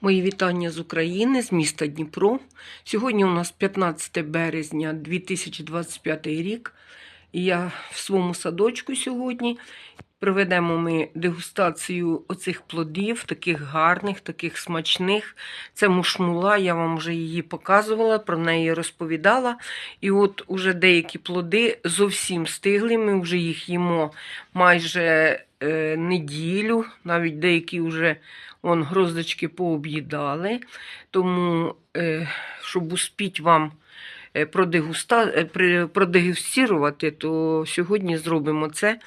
Мої вітання з України, з міста Дніпро. Сьогодні у нас 15 березня 2025 рік. І я в своєму садочку сьогодні проведемо ми дегустацію оцих плодів, таких гарних, таких смачних. Це мушмула, я вам вже її показувала, про неї розповідала. І от уже деякі плоди зовсім стигли. Ми вже їх їмо майже е, неділю, навіть деякі вже Вон гроздочки пооб'їдали. Тому, е, щоб успіть вам е, продегуста... продегустувати, то сьогодні зробимо це,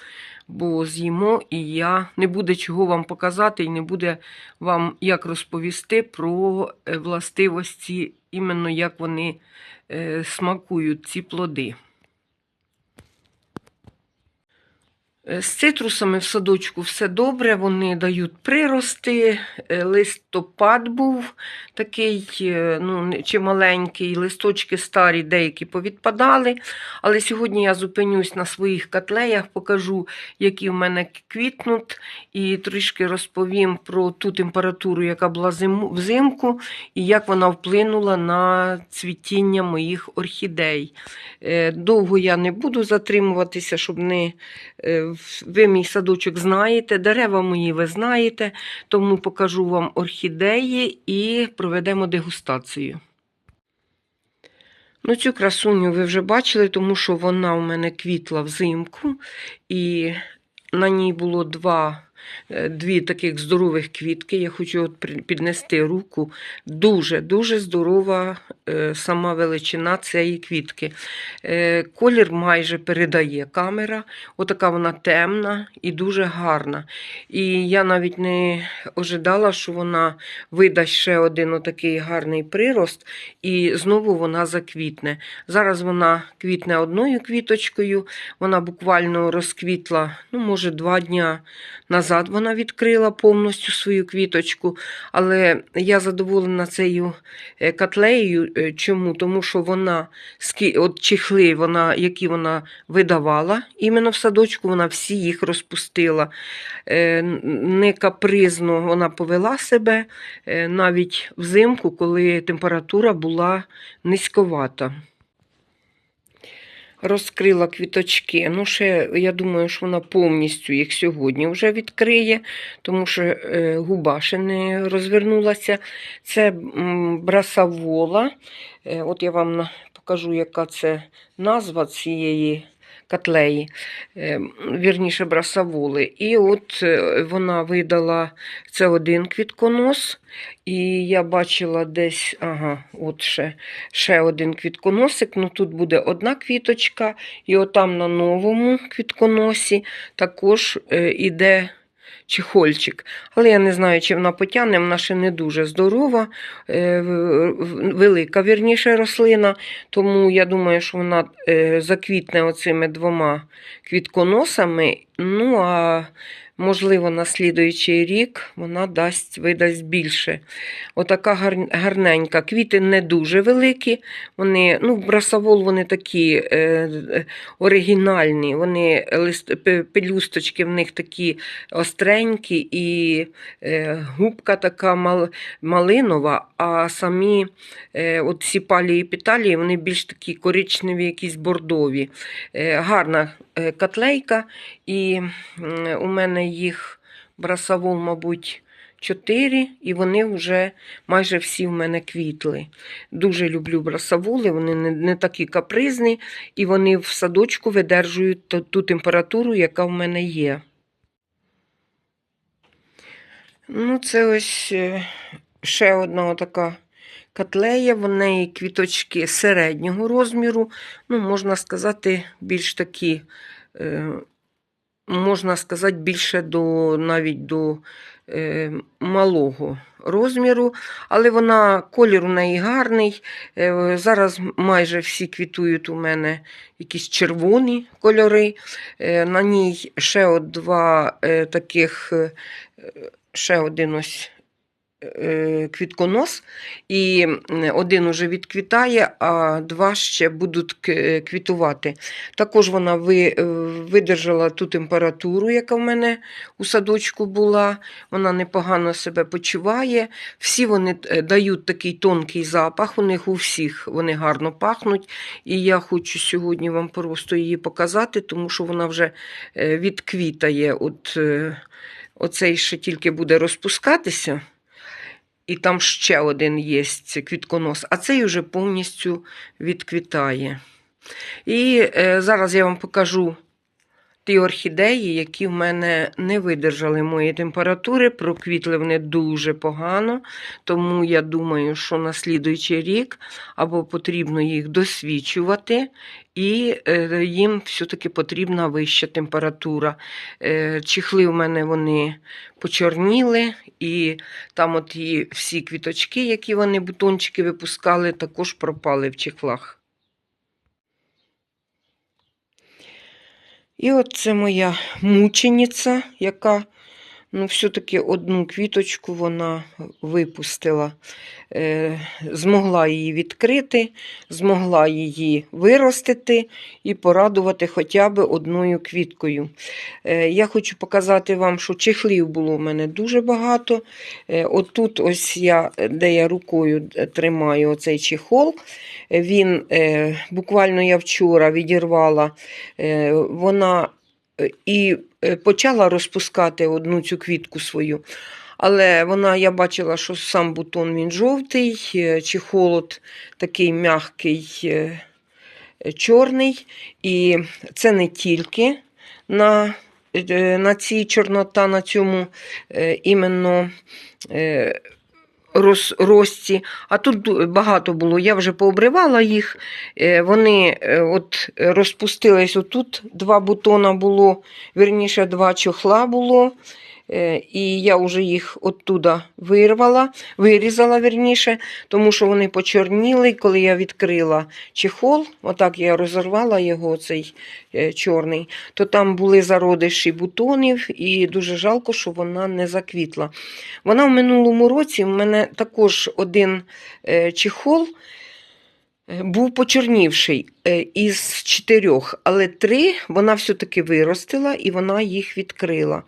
бо з'їмо, і я не буде чого вам показати, і не буде вам як розповісти про властивості, іменно як вони смакують ці плоди. Е, З цитрусами в садочку все добре, вони дають прирости. Е, Листопад був такий, е, ну, чималенький, листочки старі, деякі повідпадали. Але сьогодні я зупинюсь на своїх котлеях, покажу, які в мене квітнуть, і трішки розповім про ту температуру, яка була взимку, і як вона вплинула на цвітіння моїх орхідей. Е, Довго я не буду затримуватися, щоб не Е, Ви мій садочок знаєте, дерева мої ви знаєте, тому покажу вам орхідеї і проведемо дегустацію. Ну, цю красуню ви вже бачили, тому що вона у мене квітла взимку, і на ній було два, дві таких здорових квітки. Я хочу от піднести руку. Дуже-дуже здорова е, сама величина цієї квітки. Е, Колір майже передає камера. Отака вона темна і дуже гарна. І я навіть не ожидала, що вона видасть ще один отакий гарний прирост, і знову вона заквітне. Зараз вона квітне одною квіточкою, вона буквально розквітла, ну, може, два дня назад вона відкрила повністю свою квіточку. Але я задоволена цією е, котлеєю. Е, Чому? Тому що вона от чехли, вона, які вона видавала іменно в садочку, вона всі їх розпустила. Е, Не капризно вона повела себе навіть взимку, коли температура була низьковата. Розкрила квіточки. Ну, ще, я думаю, що вона повністю їх сьогодні вже відкриє, тому що е, губа ще не розвернулася. Це брасавола. Е, от я вам покажу, яка це назва цієї котлеї, е, вірніше брасавули. І от е, вона видала це один квітконос. І я бачила десь, ага, от ще, ще один квітконосик. Ну тут буде одна квіточка, і отам на новому квітконосі також е, іде чехольчик. Але я не знаю, чи вона потягне, вона ще не дуже здорова, е, велика вірніше рослина. Тому я думаю, що вона е, заквітне оцими двома квітконосами. Ну, а можливо, на слідуючий рік вона дасть, видасть більше. Отака гарненька. Квіти не дуже великі. Вони, ну, брасавол, вони такі е, е, оригінальні. Вони лист, пелюсточки в них такі остренькі, і е, губка така мал, малинова, а самі е, от ці палії піталії, вони більш такі коричневі, якісь бордові. Е, гарна е, котлейка, і м, у мене їх брасавол, мабуть, чотири, і вони вже майже всі в мене квітли. Дуже люблю брасаволи, вони не, не такі капризні, і вони в садочку видержують ту, ту температуру, яка в мене є. Ну, це ось е, ще одна така котлея, в неї квіточки середнього розміру, ну, можна сказати, більш такі, е, можна сказати, більше до навіть до е, малого розміру, але вона колір у неї гарний. Е, зараз майже всі квітують у мене якісь червоні кольори. Е, на ній ще от два е, таких, е, ще один ось квітконос, і один уже відквітає, а два ще будуть квітувати. Також вона е, видержала ту температуру, яка в мене у садочку була. Вона непогано себе почуває. Всі вони е, дають такий тонкий запах. У них у всіх вони гарно пахнуть. І я хочу сьогодні вам просто її показати, тому що вона вже е, відквітає. От, е, оцей ще тільки буде розпускатися. І там ще один є квітконос, а цей вже повністю відквітає. І е, зараз я вам покажу ті орхідеї, які в мене не видержали моєї температури, проквітли вони дуже погано, тому я думаю, що на слідуючий рік або потрібно їх досвідчувати, і е, їм все-таки потрібна вища температура. Е, Чехли в мене вони почорніли, і там от і всі квіточки, які вони бутончики випускали, також пропали в чехлах. І от це моя мучениця, яка ну, все-таки одну квіточку вона випустила. Е, змогла її відкрити, змогла її виростити і порадувати хоча б одною квіткою. Е, я хочу показати вам, що чехлів було в мене дуже багато. Е, отут ось я, де я рукою тримаю оцей чехол, він е, буквально я вчора відірвала, е, вона е, і почала розпускати одну цю квітку свою. Але вона, я бачила, що сам бутон він жовтий, чи холод такий м'який, е, е, чорний. І це не тільки на, е, на цій чорнота, на цьому е, іменно. Роз, розці, А тут багато було. Я вже пообривала їх. Е, Вони е, от розпустились. Отут два бутона було, верніше, два чохла було. Е, І я вже їх оттуда вирвала, вирізала вірніше, тому що вони почорніли. Коли я відкрила чехол, отак я розірвала його, цей е, чорний, то там були зародиші бутонів, і дуже жалко, що вона не заквітла. Вона в минулому році в мене також один е, чехол був почорнівший е, із чотирьох, але три вона все-таки виростила і вона їх відкрила.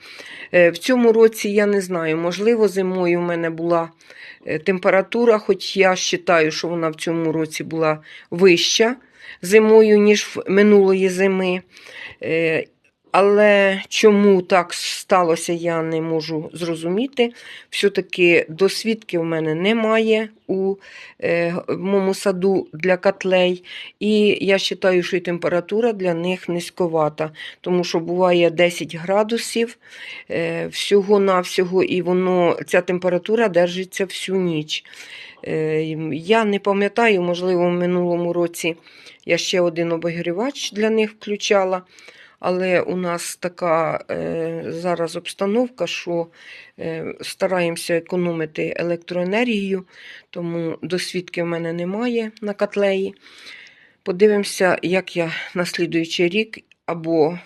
Е, В цьому році я не знаю, можливо, зимою в мене була е, температура, хоч я вважаю, що вона в цьому році була вища зимою, ніж в минулої зими. Але чому так сталося, я не можу зрозуміти. Все-таки досвідки в мене немає у е, моєму саду для котлей. І я вважаю, що і температура для них низьковата, тому що буває 10 градусів е, всього-навсього, і воно, ця температура держиться всю ніч. Е, Я не пам'ятаю, можливо, в минулому році я ще один обігрівач для них включала. Але у нас така е, зараз обстановка, що е, стараємося економити електроенергію, тому досвідки в мене немає на котлеї. Подивимося, як я на слідуючий рік або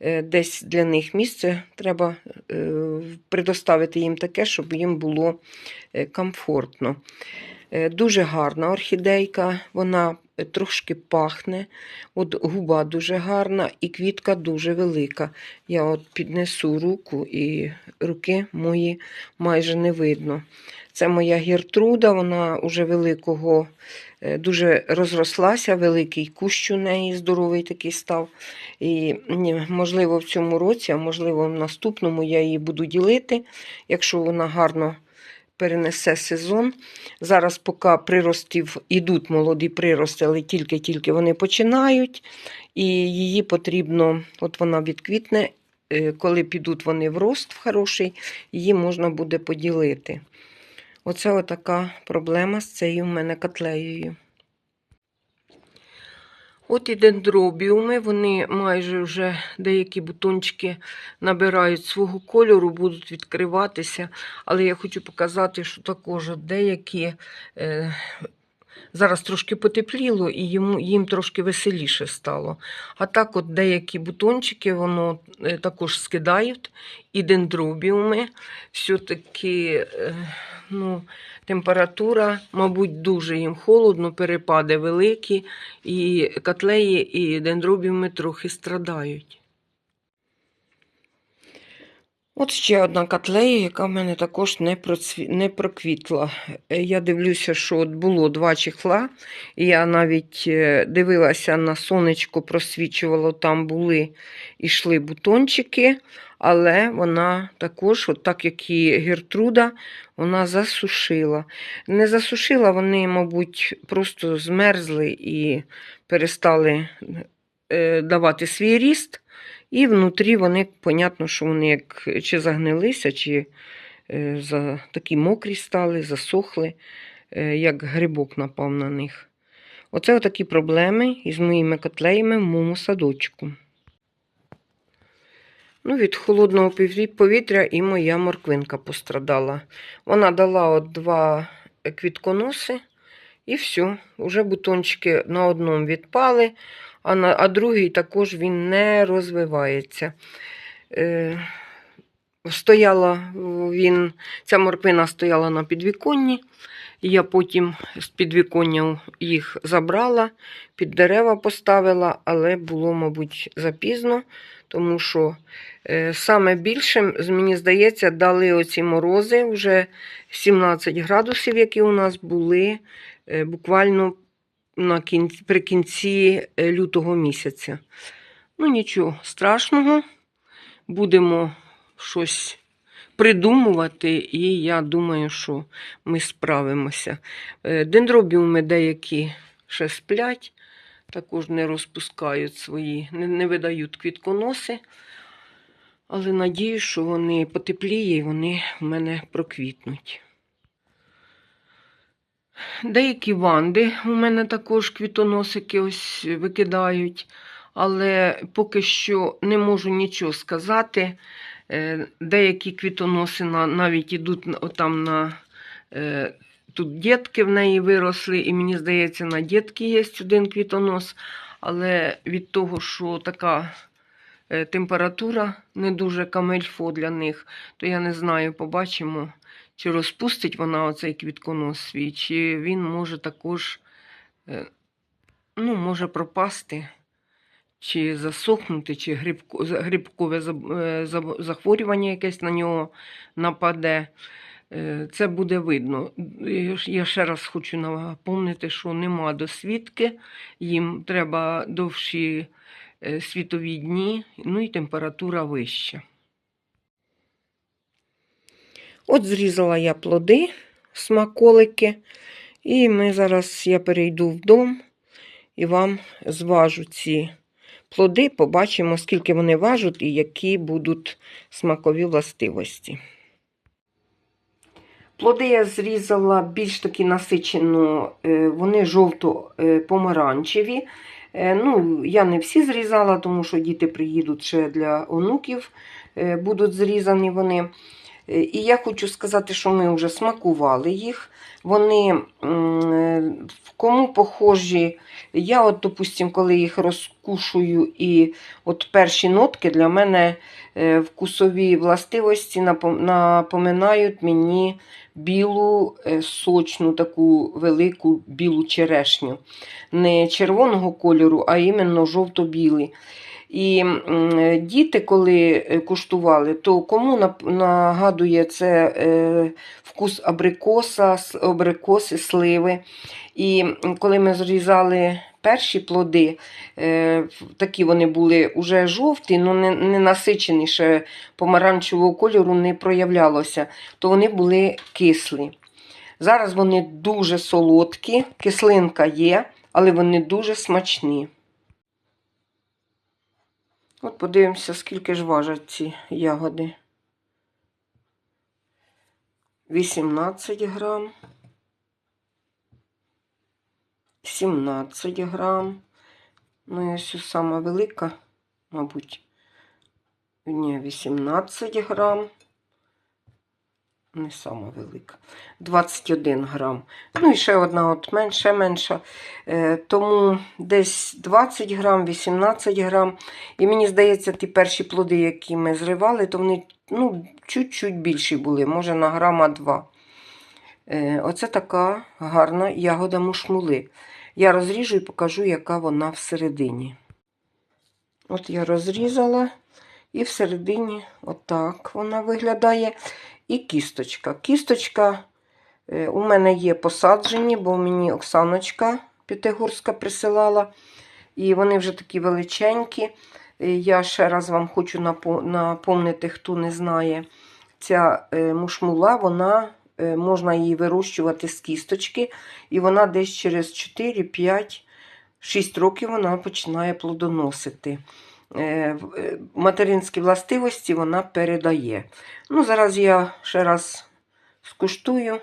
е, десь для них місце треба е, предоставити їм таке, щоб їм було е, комфортно. Е, Дуже гарна орхідейка, вона трошки пахне. От губа дуже гарна і квітка дуже велика. Я от піднесу руку і руки мої майже не видно. Це моя гіртруда, вона уже великого, е, дуже розрослася, великий кущ у неї здоровий такий став. І можливо в цьому році, а можливо в наступному я її буду ділити, якщо вона гарно перенесе сезон. Зараз, поки приростів ідуть молоді прирости, але тільки-тільки вони починають, і її потрібно, от вона відквітне, е, коли підуть вони в рост в хороший, її можна буде поділити. Оце отака проблема з цією в мене котлеєю. От і дендробіуми, вони майже вже деякі бутончики набирають свого кольору, будуть відкриватися. Але я хочу показати, що також деякі е, зараз трошки потепліло і йому, їм трошки веселіше стало. А так, от деякі бутончики воно е, також скидають, і дендробіуми все-таки. Е, ну, температура, мабуть, дуже їм холодно, перепади великі, і котлеї, і дендробіуми трохи страдають. От ще одна котлея, яка в мене також не, процві... не проквітла. Е, Я дивлюся, що от було два чехла, і я навіть е, дивилася на сонечко, просвічувало, там були йшли бутончики, але вона також, от так як і Гертруда, вона засушила. Не засушила, вони, мабуть, просто змерзли і перестали е, давати свій ріст. І внутрі вони, понятно, що вони як чи загнилися, чи е, за, такі мокрі стали, засохли, е, як грибок напав на них. Оце такі проблеми із моїми котлеями в моєму садочку. Ну, від холодного повітря і моя морквинка пострадала. Вона дала от два квітконоси, і все. Уже бутончики на одному відпали, а, на, а другий також він не розвивається. Е, стояла він, ця морквина стояла на підвіконні. Я потім з підвіконня їх забрала, під дерева поставила, але було, мабуть, запізно, тому що е, саме більше, мені здається, дали оці морози вже 17 градусів, які у нас були е, буквально на кінці, при кінці е, лютого місяця. Ну, нічого страшного, будемо щось придумувати, і я думаю, що ми справимося. Е, Дендробіуми деякі ще сплять, також не розпускають свої, не, не видають квітконоси. Але надію, що вони потепліє і вони в мене проквітнуть. Деякі ванди у мене також квітоносики ось викидають, але поки що не можу нічого сказати. Е, Деякі квітоноси навіть ідуть на- на е, тут дітки в неї виросли, і мені здається, на дітки є один квітонос. Але від того, що така е, температура не дуже камельфо для них, то я не знаю, побачимо, чи розпустить вона оцей квітконос свій, чи він може також ну, може пропасти, чи засохнути, чи грибко, грибкове е, захворювання якесь на нього нападе. Е, Це буде видно. Я ще раз хочу напомнити, що нема досвідки, їм треба довші е, світові дні, ну і температура вища. От зрізала я плоди, смаколики, і ми зараз я перейду в дом і вам зважу ці плоди, побачимо, скільки вони важать і які будуть смакові властивості. Плоди я зрізала більш таки насичено, е, вони жовто-помаранчеві. Е, Ну, я не всі зрізала, тому що діти приїдуть ще для онуків, е, будуть зрізані вони. І я хочу сказати, що ми вже смакували їх. Вони кому похожі. Я, от, допустим, коли їх розкушую, і от перші нотки для мене е, вкусові властивості напоминають мені білу е, сочну, таку велику білу черешню. Не червоного кольору, а іменно жовто-білий. І діти, коли е, куштували, то кому нагадує це е, вкус абрикоса, абрикоси, сливи. І коли ми зрізали перші плоди, е, такі вони були уже жовті, але не, не насичені ще помаранчевого кольору не проявлялося, то вони були кислі. Зараз вони дуже солодкі, кислинка є, але вони дуже смачні. От подивимося, скільки ж важать ці ягоди. 18 грам. 17 грам. Ну, і ось сама велика, мабуть. Ні, 18 грам. Не сама велика. 21 грам. Ну і ще одна от менша, менша. Е, тому десь 20 грам, 18 грам. І мені здається, ті перші плоди, які ми зривали, то вони ну, чуть-чуть більші були, може на грама 2. Е, Оце така гарна ягода мушмули. Я розріжу і покажу, яка вона всередині. От я розрізала, і всередині отак вона виглядає. І кісточка. Кісточка е, у мене є посаджені, бо мені Оксаночка П'ятигорська присилала. І вони вже такі величенькі. Е, Я ще раз вам хочу напо- напомнити, хто не знає. Ця е, мушмула, вона можна її вирощувати з кісточки, і вона десь через 4, 5, 6 років вона починає плодоносити. Е, е, Материнські властивості вона передає. Ну, зараз я ще раз скуштую.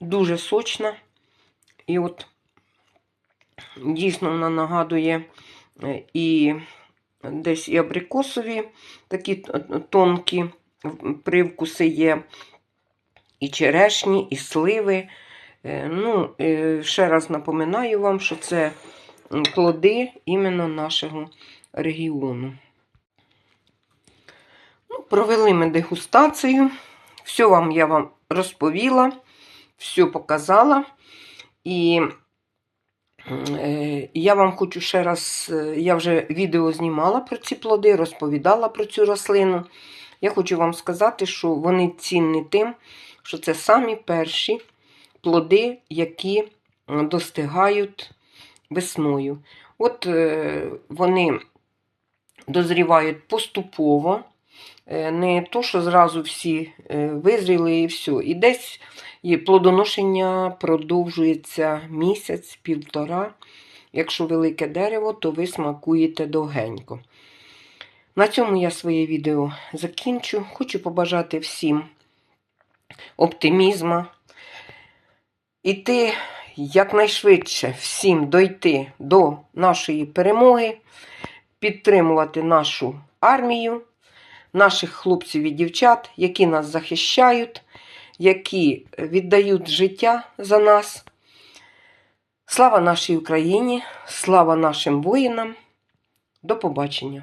Дуже сочна. І от дійсно вона нагадує е, і десь і абрикосові такі тонкі привкуси є, і черешні, і сливи. Е, Ну, е, ще раз напоминаю вам, що це плоди іменно нашого регіону. Ну, провели ми дегустацію. Все вам я вам розповіла, все показала. І е, я вам хочу ще раз, я вже відео знімала про ці плоди, розповідала про цю рослину. Я хочу вам сказати, що вони цінні тим, що це самі перші плоди, які достигають весною. От е, вони дозрівають поступово, е, не то, що зразу всі е, визріли і все. І десь плодоношення продовжується місяць, півтора. Якщо велике дерево, то ви смакуєте довгенько. На цьому я своє відео закінчу. Хочу побажати всім оптимізму. Іти якнайшвидше всім дойти до нашої перемоги, підтримувати нашу армію, наших хлопців і дівчат, які нас захищають, які віддають життя за нас. Слава нашій Україні, слава нашим воїнам. До побачення!